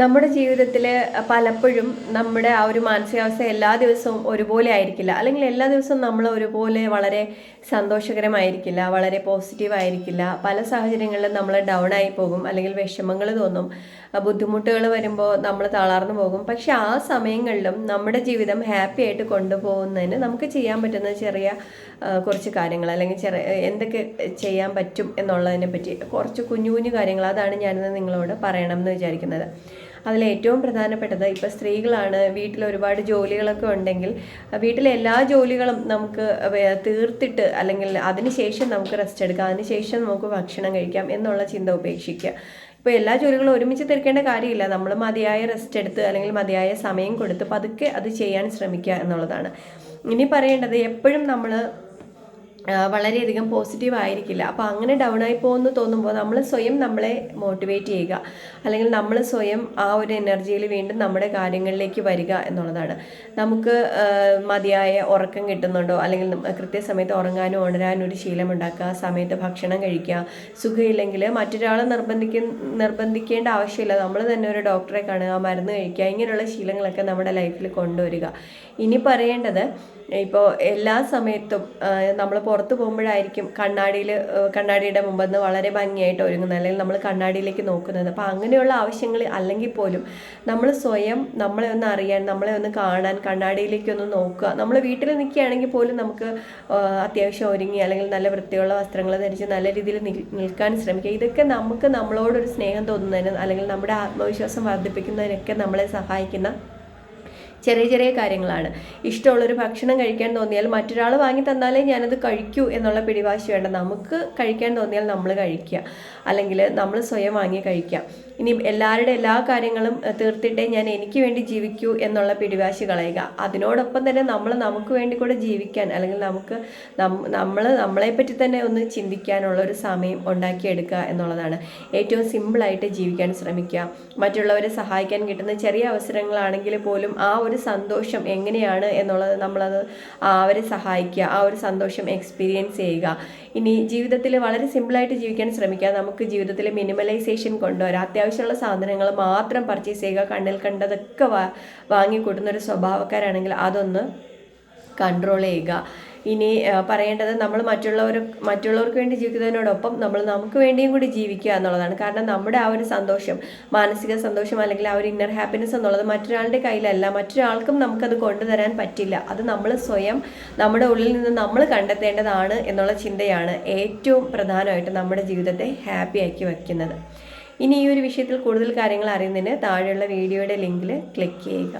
നമ്മുടെ ജീവിതത്തിൽ പലപ്പോഴും നമ്മുടെ ആ ഒരു മാനസികാവസ്ഥ എല്ലാ ദിവസവും ഒരുപോലെ ആയിരിക്കില്ല. അല്ലെങ്കിൽ എല്ലാ ദിവസവും നമ്മൾ ഒരുപോലെ വളരെ സന്തോഷകരമായിരിക്കില്ല വളരെ പോസിറ്റീവ് ആയിരിക്കില്ല പല സാഹചര്യങ്ങളിലും നമ്മൾ ഡൗൺ ആയി പോകും അല്ലെങ്കിൽ വിഷമങ്ങൾ തോന്നും ബുദ്ധിമുട്ടുകൾ വരുമ്പോൾ നമ്മൾ തളർന്നു പോകും. പക്ഷെ ആ സമയങ്ങളിലും നമ്മുടെ ജീവിതം ഹാപ്പി ആയിട്ട് കൊണ്ടുപോകുന്നതിന് നമുക്ക് ചെയ്യാൻ പറ്റുന്ന ചെറിയ കുറച്ച് കാര്യങ്ങൾ അല്ലെങ്കിൽ ചെറിയ എന്തൊക്കെ ചെയ്യാൻ പറ്റും എന്നുള്ളതിനെ പറ്റി കുറച്ച് കുഞ്ഞു കുഞ്ഞു കാര്യങ്ങൾ അതാണ് ഞാനിന്ന് നിങ്ങളോട് പറയണം എന്ന് വിചാരിക്കുന്നത്. അതിൽ ഏറ്റവും പ്രധാനപ്പെട്ടത് ഇപ്പോൾ സ്ത്രീകളാണ്. വീട്ടിൽ ഒരുപാട് ജോലികളൊക്കെ ഉണ്ടെങ്കിൽ വീട്ടിലെ എല്ലാ ജോലികളും നമുക്ക് തീർത്തിട്ട് അല്ലെങ്കിൽ അതിനുശേഷം നമുക്ക് റെസ്റ്റ് എടുക്കാം അതിനുശേഷം നമുക്ക് ഭക്ഷണം കഴിക്കാം എന്നുള്ള ചിന്ത ഉപേക്ഷിക്കുക. ഇപ്പോൾ എല്ലാ ജോലികളും ഒരുമിച്ച് തീർക്കേണ്ട കാര്യമില്ല. നമ്മൾ മതിയായ റെസ്റ്റ് എടുത്ത് അല്ലെങ്കിൽ മതിയായ സമയം കൊടുത്ത് പതുക്കെ അത് ചെയ്യാൻ ശ്രമിക്കുക എന്നുള്ളതാണ്. ഇനി പറയേണ്ടത് എപ്പോഴും നമ്മൾ വളരെയധികം പോസിറ്റീവ് ആയിരിക്കില്ല. അപ്പോൾ അങ്ങനെ ഡൗൺ ആയി പോകുമെന്ന് തോന്നുമ്പോൾ നമ്മൾ സ്വയം നമ്മളെ മോട്ടിവേറ്റ് ചെയ്യുക. അല്ലെങ്കിൽ നമ്മൾ സ്വയം ആ ഒരു എനർജിയിൽ വീണ്ടും നമ്മുടെ കാര്യങ്ങളിലേക്ക് വരിക എന്നുള്ളതാണ്. നമുക്ക് മതിയായ ഉറക്കം കിട്ടുന്നുണ്ടോ? അല്ലെങ്കിൽ കൃത്യസമയത്ത് ഉറങ്ങാനും ഉണരാനും ഒരു ശീലം ഉണ്ടാക്കുക സമയത്ത് ഭക്ഷണം കഴിക്കുക സുഖമില്ലെങ്കിൽ മറ്റൊരാളെ നിർബന്ധിക്ക നിർബന്ധിക്കേണ്ട ആവശ്യമില്ല. നമ്മൾ തന്നെ ഒരു ഡോക്ടറെ കാണുക മരുന്ന് കഴിക്കുക ഇങ്ങനെയുള്ള ശീലങ്ങളൊക്കെ നമ്മുടെ ലൈഫിൽ കൊണ്ടുവരിക. ഇനി പറയേണ്ടത് ഇപ്പോൾ എല്ലാ സമയത്തും നമ്മൾ പുറത്ത് പോകുമ്പോഴായിരിക്കും കണ്ണാടിയിൽ കണ്ണാടിയുടെ മുമ്പെന്ന് വളരെ ഭംഗിയായിട്ട് ഒരുങ്ങുന്നത് അല്ലെങ്കിൽ നമ്മൾ കണ്ണാടിയിലേക്ക് നോക്കുന്നത്. അപ്പോൾ അങ്ങനെയുള്ള ആവശ്യങ്ങൾ അല്ലെങ്കിൽ പോലും നമ്മൾ സ്വയം നമ്മളെ ഒന്ന് അറിയാൻ നമ്മളെ ഒന്ന് കാണാൻ കണ്ണാടിയിലേക്ക് ഒന്ന് നോക്കുക. നമ്മൾ വീട്ടിൽ നിൽക്കുകയാണെങ്കിൽ പോലും നമുക്ക് അത്യാവശ്യം ഒരുങ്ങി അല്ലെങ്കിൽ നല്ല വൃത്തിയുള്ള വസ്ത്രങ്ങൾ ധരിച്ച് നല്ല രീതിയിൽ നിൽക്കാൻ ശ്രമിക്കുക. ഇതൊക്കെ നമുക്ക് നമ്മളോടൊരു സ്നേഹം തോന്നുന്നതിന് അല്ലെങ്കിൽ നമ്മുടെ ആത്മവിശ്വാസം വർദ്ധിപ്പിക്കുന്നതിനൊക്കെ നമ്മളെ സഹായിക്കുന്ന ചെറിയ ചെറിയ കാര്യങ്ങളാണ്. ഇഷ്ടമുള്ളൊരു ഭക്ഷണം കഴിക്കാൻ തോന്നിയാൽ മറ്റൊരാൾ വാങ്ങി തന്നാലേ ഞാനത് കഴിക്കൂ എന്നുള്ള പിടിവാശി വേണ്ട. നമുക്ക് കഴിക്കാൻ തോന്നിയാൽ നമ്മൾ കഴിക്കുക. അല്ലെങ്കിൽ നമ്മൾ സ്വയം വാങ്ങി കഴിക്കുക. ഇനി എല്ലാവരുടെ എല്ലാ കാര്യങ്ങളും തീർത്തിട്ടേ ഞാൻ എനിക്ക് വേണ്ടി ജീവിക്കൂ എന്നുള്ള പിടിവാശി കളയുക. അതിനോടൊപ്പം തന്നെ നമ്മൾ നമുക്ക് വേണ്ടി കൂടെ ജീവിക്കാൻ അല്ലെങ്കിൽ നമുക്ക് നമ്മൾ നമ്മളെപ്പറ്റി തന്നെ ഒന്ന് ചിന്തിക്കാനുള്ള ഒരു സമയം ഉണ്ടാക്കിയെടുക്കുക എന്നുള്ളതാണ്. ഏറ്റവും സിമ്പിളായിട്ട് ജീവിക്കാൻ ശ്രമിക്കുക. മറ്റുള്ളവരെ സഹായിക്കാൻ കിട്ടുന്ന ചെറിയ അവസരങ്ങളാണെങ്കിൽ പോലും ആ ഒരു സന്തോഷം എങ്ങനെയാണ് എന്നുള്ളത് നമ്മളത് അവരെ സഹായിക്കുക ആ ഒരു സന്തോഷം എക്സ്പീരിയൻസ് ചെയ്യുക. ഇനി ജീവിതത്തിൽ വളരെ സിമ്പിളായിട്ട് ജീവിക്കാൻ ശ്രമിക്കുക. നമുക്ക് ജീവിതത്തിൽ മിനിമലൈസേഷൻ കൊണ്ടുവരാം. അത്യാവശ്യമുള്ള സാധനങ്ങൾ മാത്രം പർച്ചേസ് ചെയ്യുക കണ്ണിൽ കണ്ടതൊക്കെ വാ വാങ്ങിക്കൂട്ടുന്ന ഒരു സ്വഭാവക്കാരാണെങ്കിൽ അതൊന്ന് കൺട്രോൾ ചെയ്യുക. ഇനി പറയേണ്ടത് നമ്മൾ മറ്റുള്ളവർ മറ്റുള്ളവർക്ക് വേണ്ടി ജീവിക്കുന്നതിനോടൊപ്പം നമ്മൾ നമുക്ക് വേണ്ടിയും കൂടി ജീവിക്കുക എന്നുള്ളതാണ്. കാരണം നമ്മുടെ ആ ഒരു സന്തോഷം മാനസിക സന്തോഷം അല്ലെങ്കിൽ ആ ഒരു ഇന്നർ ഹാപ്പിനെസ് എന്നുള്ളത് മറ്റൊരാളുടെ കയ്യിലല്ല. മറ്റൊരാൾക്കും നമുക്കത് കൊണ്ടുതരാൻ പറ്റില്ല. അത് നമ്മൾ സ്വയം നമ്മുടെ ഉള്ളിൽ നിന്ന് നമ്മൾ കണ്ടെത്തേണ്ടതാണ് എന്നുള്ള ചിന്തയാണ് ഏറ്റവും പ്രധാനമായിട്ട് നമ്മുടെ ജീവിതത്തെ ഹാപ്പിയാക്കി വയ്ക്കുന്നത്. ഇനി ഈ ഒരു വിഷയത്തിൽ കൂടുതൽ കാര്യങ്ങൾ അറിയുന്നതിന് താഴെയുള്ള വീഡിയോയുടെ ലിങ്കിൽ ക്ലിക്ക് ചെയ്യുക.